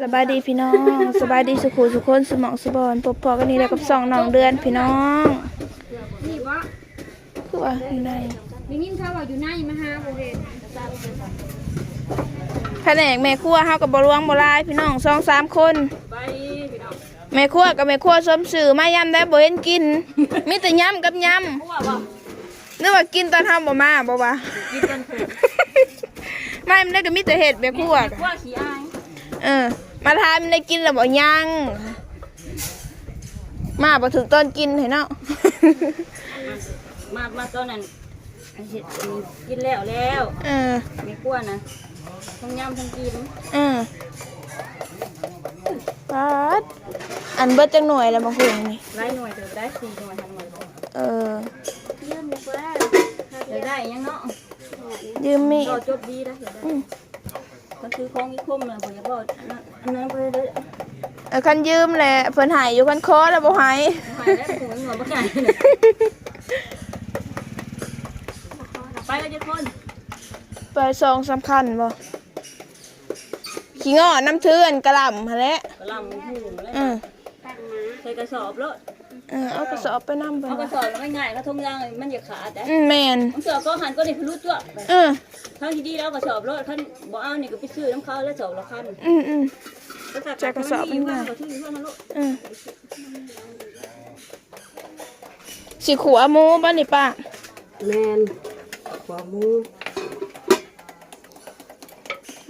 สบายดีพี่น้องสบายดีสุขุสุคนสมองสุบอนปบพอกันนี่แหล้วกับสองน้องเดือนพี่น้องนี่วะคือว่าอยู่ในมีนิ่มเขาว่าอยู่ในมหาโบเรนแผนกแม่ครัวเฮากับบรวงบลายพี่น้องสองสามคนไปพี่น้องแม่ครัวกับแม่ครัวสมสื่อมายำได้บ่เห็นกิน มีแต่ยำกับยพวกว่าำนึกว่ากินตอนทำบ่มาบ่วะกินกันเถอะไม่มันได้ก็มีแต่เห็ดแม่ครัวพวกขี้อายเออ มาทานมันได้กินแล้วบ่ยัง มาบ่ถึงตอนกินเห็นเนาะ มา มาตอนนั้นเห็ดกินแล้วแล้วเออมีกลัวนะทั้งยำทั้งกินเออปัดอันเบิดจังหน่วยแล้วบางคนนี่ไล่หน่วยเถอะได้สี่หน่วยทั้งหมดเออเยี่ยมดีกว่าอยากได้ยังเนาะยืมมีก็จบดีแล้วอยากได้ ก็คือของอีกคมเลยผมอยากบอกอันนั้นไปเลยเออคันยืมแหละเพิ่นใหายอยู่คันคอแล้วบ่ใหายหายแล้วผมเงินบ่ใหญ่ไปแล้วจะคนไปซองสำคัญบ่ขี้ง้อน้ำเทือนกระหล่ำหั่นแหละกระลำหูเลยเออใส่กระสอบแล้ว เออเอากระสอบไปนำเพิ่นเอากระสอบแล้วไม่ง่ายก็ทงยางมันอย่าขาดแต่อืมแม่นมันเสือก็หันก็ได้พลุจ้วเออทั้งที่ดีแล้วกระสอบรถท่านบอกเอานี่ก็ไปซื้อน้ำเขาแล้วสอบละคันอืมอืมใส่กระสอบมันง่ายก็ที่ว่ามันลูกเออสิขัวหมูบ่นี่ป้าแมนขวามู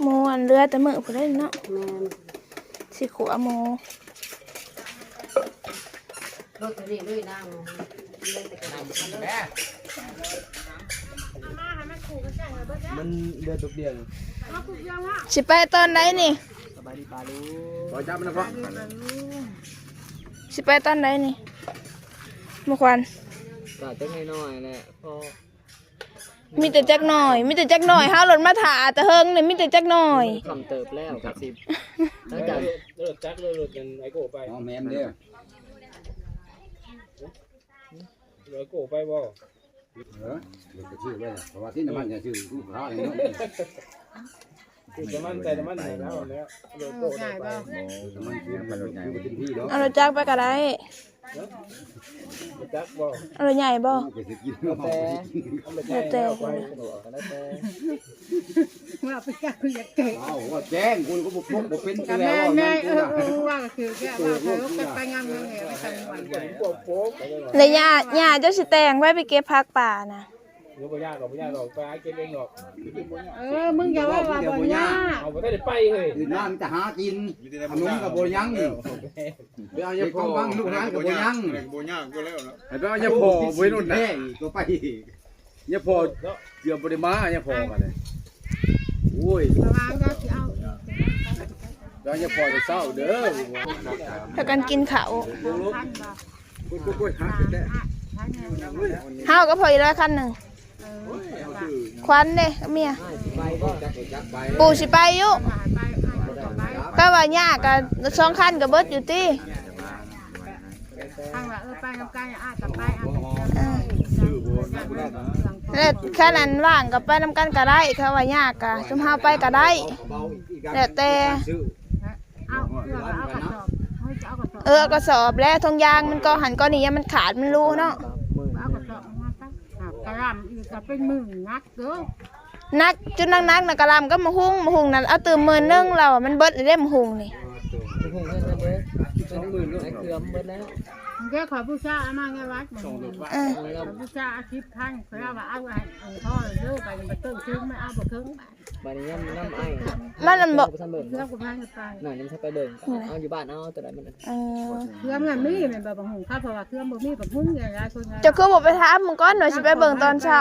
หมูอันเรือแต่มื้อพุ่นเด้เนาะแมนสิขัวหมู รถนี่ด้วยนางมันเดือดตุกเดียวสิไปตอนไหนนี่สบายดีปลาลูขอจับมันนะพ่อสิไปตอนไหนนี่เมื่อควันก็จังน้อยๆแหละพ่อมีแต่จักหน่อย มีแต่จักหน่อยห้าวหล่นมาถาแต่เฮิงเนี่ยมีแต่จักหน่อยคำเติบแล้วกับสิบตั้งใจเลิกจักเลิกเลิกกันไอโก้ไปอ๋อแม่นเด้ อไอโก้ไปบ่เออเดี๋ยวจะชื่อไว้เพราะว่าที่น้ำมันจะชื่อผู้พระอย่างนี้ คือจะมั่นใจจะมั่นใจแล้วแล้วไอโก้ได้ไปน้ำมันคือมันคือเป็นที่เนาะเอารถจักรไปก็ได้จักบ่เอารถใหญ่บ่ไปสิกินเนาะแต่แล้วแต่ไปสะดวกกันแล้วแต่เอาว่าแจ้งคุณก็บ่พกบ่เป็นกับแล้แม่วแม่เออเออว่าก็คือแค่ว่าเขาก็ไปงานเงินไงไปทำวันพวกโป๊กอะไรหรอแล้วย่าย่าเจ้าสิแต่งไว้ไปเก็บผักป่านะ ยกไปยากหรอกไม่ยากหรอกไปหาเก็บเองหรอกเออ มึงอย่าว่าว่าบ่ยากเอาไปได้ไปเฮ้ยคือน้ำจะหากินขนมกับโบยังไปเอาอย่าพอฟังลูกร้านกับโบยังโบย่างก็แล้วนะไอ้ก็ยังพอไว้นู่นนะแม่ก็ไปยังพอเกือบบริมายังพอกันเลยโอ้ยระวังก็สิเอาก็ยังพอจะเศร้าเด้อถ้ากันกินข้าวทันบ่กูกูกูหาได้ทันไงเฮาก็พออีกแล้วคันหนึ่งเออ ควันเด้กับเมียไปก็จักจักไปปู่สิไปอยู่ไปไปไปก็ว่าย่าก็สองคันก็เบิดอยู่ติทางว่าเออไปกับกันอะต่อไปอะเออแล้วแค่นั้นว่างก็ไปนํกันก็ได้ค่ะว่าย่าก็ซุมเฮาไปก็ได้เบาอีกแล้วแต่เอาเออเอากระสอบเฮ้ยจะเอากระสอบเออกระสอบแล้วทงยางมันก็หันก้อนนี้มันขาดมันรู้เนาะ เอากระสอบมาตั้ง กระลำอีกก็เป็นมือนักเด้อนักจุดนักนักๆนะกะหลำก็มาหุ้งมาหุ้งนั่นเอาตื่มมือนึงเราอะมันเบิดเลยได้มาหุ้งนี่คงเงินเด้อเป็นหมื่นลูกไอ้เกลือมเบิดแล้ว แกขอผู้ชายมาไงวัดขอเออผู้ชายอาทิตย์พันเขาว่าเอาไอ้พ่อเด้อไปมาตึ้งซึ้งไม่เอาบ่ครึ่งบาทบัดนี้น้ำน้ำไอ้มันมันบอกทำเบิ่งเพื่อกูพันไปหน่อยนึงถ้าไปเบิ่งเอาอยู่บ้านเอาตัวไหนมันเออเครื่องเงินมีแม่นบ่บางหงข้าเพราะว่าเครื่องบ่มีบ่หุ้นอย่างไรคนเจะคือบอกไปถามมึงก้อนหน่อยสิไปเบิ่งตอนเช้า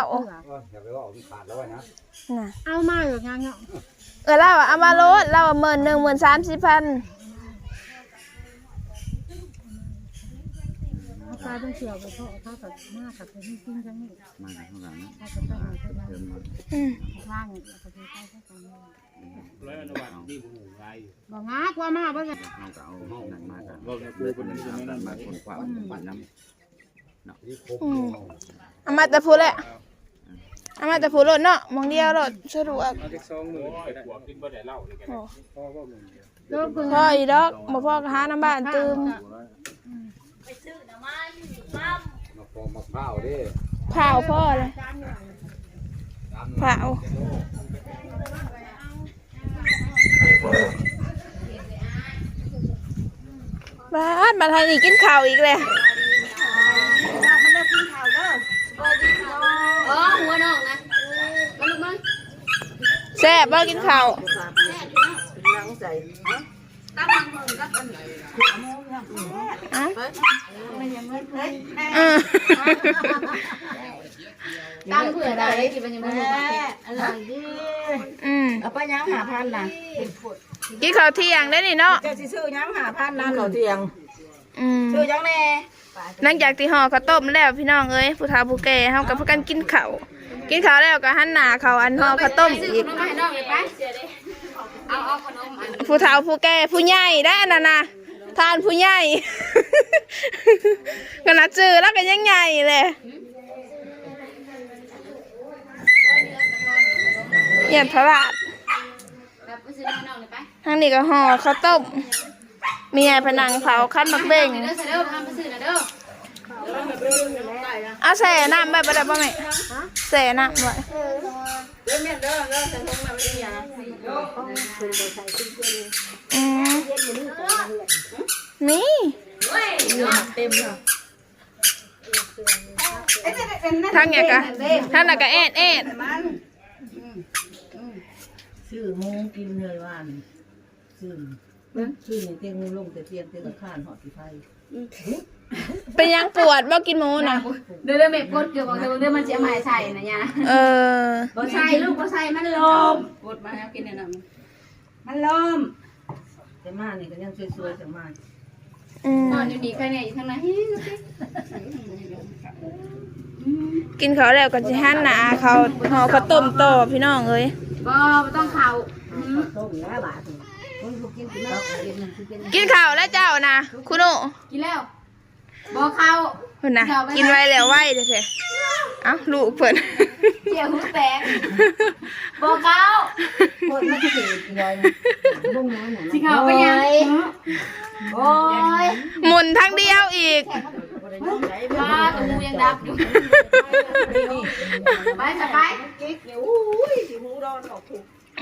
อย่าไปว่าขาดแล้วนะน่ะเอามาอยู่งานเนาะเออเราอะเอามาโลดเราอะหมื่นหนึ่งหมื่นสามสิบพัน เอาปลาต้องเสียวบ่พอเขาก็มากับเป็นจริงจังนี่มาข้างหลังถ้าจะต้องเอาไปเดินมาอืมว่างก็ไปใช้เขากันร้อยอนุวัตนี่หูไรบ่งากว่ามาบ่จะเอาก็เอาห้องนั่นมากันเราเนี่ยปูเป็นนั่นมาคนความปั่นน้ำอืมเอามาแต่พูดแหละอามาแต่พูดโลดเนาะมองเดียวโลดสะดวกเอาเด็กสองหมื่นไปได้กินบ่ได้เหล้าเลยแกโอ้พ่ออีดอกบ่พ่อก็หาน้ำบ้านตืม มาพอมาข้าวเด้เผาพ่อเลยเผาบ้านมาทางนี้กินข้าวอีกเลยอ๋อหัวน้องนะมาลูกมาแซ่บบ่กินข้าวอะอืม ตั้งเผื่อได้กินเป็นยังไงอร่อยดีอืมเอาไปยังหาพันนะกินข้าวเที่ยงได้นี่เนาะเจ้าสิซื้อยังหาพันนั่นเขาเตียงอืมซื้อยังแน่หลังจากที่ห่อข้าวต้มแล้วพี่น้องเอ้ยผู้เฒ่าผู้แก่เฮากับพากันกินข้าวกินข้าวแล้วก็หันหน้าเข้าอันห่อข้าวต้มอีก เอาเอาขนมอันผู้เฒ่าผู้แก่ผู้ใหญ่ได้อันนั่นนะทานผู้ใหญ่ขนาดจือแล้วก็ยังใหญ่เลยเยี่ยมพระราชแบบไปซื้อน้องเลยไปทางนี้ก็ห่อข้าวต้มมีไอ้ผนังเผาขั้นมักเบ่ง เด้อเด้อทำไปซื้อนะเด้อเอาแส่น้ำไปบ่ได้ป่ะแม่แส่น้ำไว้อืม นี่ทางไงกะทางน่ะกะแอดแอดซื้อมูกินเลยว่านซื้อซื้อเตียงลงแต่เตียงเตียงข้านหอดที่ไฟ เป็นยังปวดบ่กินหมูนะเด้อเด้อแม่กดเกือบบอกเด้อเด้อมันจะมาใส่นะยาเออบ่ใส่ลูกบ่ใส่มันลมกดมาแล้วกินเนี่ยนะมันลมแต่มานี่ก็ยังสวยๆแต่มาอืมนอนอยู่นี่แค่เนี่ยอยู่ข้างในกินเขาวแล้วก็จะหันหนาเขาห่อข้าวต้มต่อพี่น้องเอ้ยบ่บ่ต้องเข่าต้มแล้วบาทคนพวกกินกินแล้วกินนั่นคือเป็นกินข้าวแล้วเจ้านะคุณโอกินแล้ว บ่เข้าคุณนะกินไว้แล้วไว้เด้อเถอะเอ้าลูกเพิ่นเจียวหูแตกบ่เข้าคนมันสิยอยบุ้งน้อยน่ะสิเข้าไปยังโอ้ยหมุนทั้งเดียวอีกปลาตัวมูยังดับอยู่ไปจะไป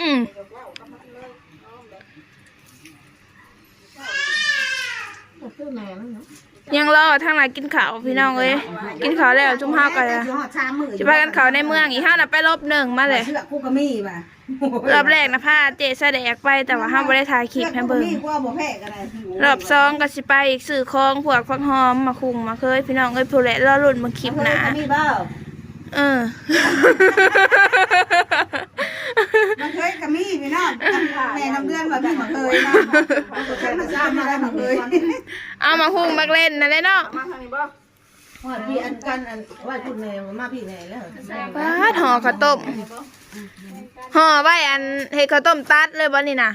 อืม ยังรอทางไหนกินข้าวพี่น้องเอ้ยกินข้าวแล้วจุ่มห้าวกันหอดชามมือจะไปกันเขาในเมืองอีกห้าน่ะไปรอบหนึ่งมาเลยเสื้อคู่กะมี่ป่ะรอบแรกนะพาเจแสดงไปแต่ว่าห้ามไม่ได้ถ่ายคลิปให้เบิ่งมีกว่าบ่แพ้ก็ได้รอบสองก็สิไปอีกสื่อคองพวกฟักหอมมาคุงมาเคยพี่น้องเอ้ยผู้แหละรอรุ่นมาคลิปหนามีเบ้าเออ มันเคยกะมี่พี่น้องแม่น้ำเดือนบ่มีมาเคยนะเคยมาซ้ำมาแล้วมาเคยเอามาคุงมาเล่นนั่นเลยเนาะว่าพี่อันกันอันว่าคุณแม่มาพี่แน่แล้วป้าดห่อข้าวต้มห่อไว้อันเฮ็ดข้าวต้มตัดเลยบ่นี่นะ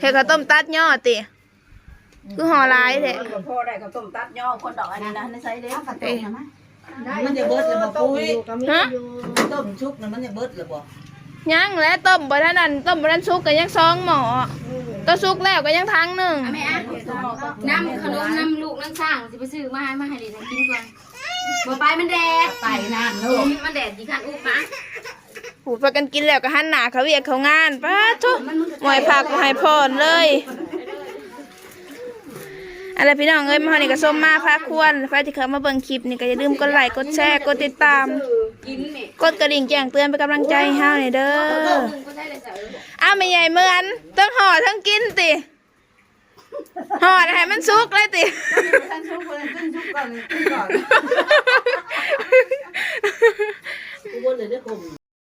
เฮ็ดข้าวต้มตัดย่อติคือห่อหลายแท้พ่อได้ข้าวต้มตัดย่อคนดอกอันนี้นะในไซเด้ข้าวต้มนะมั้ยมันจะเบิดเลยบ่ปุ้ยฮะต้มชุบนะมันจะเบิดเลยบ่ ยังแล้วต้มบ่ทันนั้นต้มบ่ทันสุกก็ยังซองหม้อก็สุกแล้วก็ยังทั้งหนึงแม่อะน้ำขนมน้ำลูกน้ำสร้างสิไปซื้อมาให้มาให้ดิฉันกินก่อนบ่ไปมันแดดไปนานลูกมันแดดสิคันอุบนะผูดพากันกินแล้วก็หันหน้าเขาเวียกเขางานป้าทุหมวยผักหอยพรเลยอะไรพี่น้องเอ้ยมาเฮานี่ก็ส้มมาพาควรใครที่เข้ามาเบิ่งคลิปนี่ก็อย่าลืมกดไลค์กดแชร์กดติดตาม กดกระดิ่งแจ้งเตือนเป็นกำลังใจให้เฮาหน่อยเด้ออ้าวไม่ใหญ่เมื่อนต้องห่อทั้งกินติห่อให้มันซุกเลยติกูบ่ได้ได้ข่ม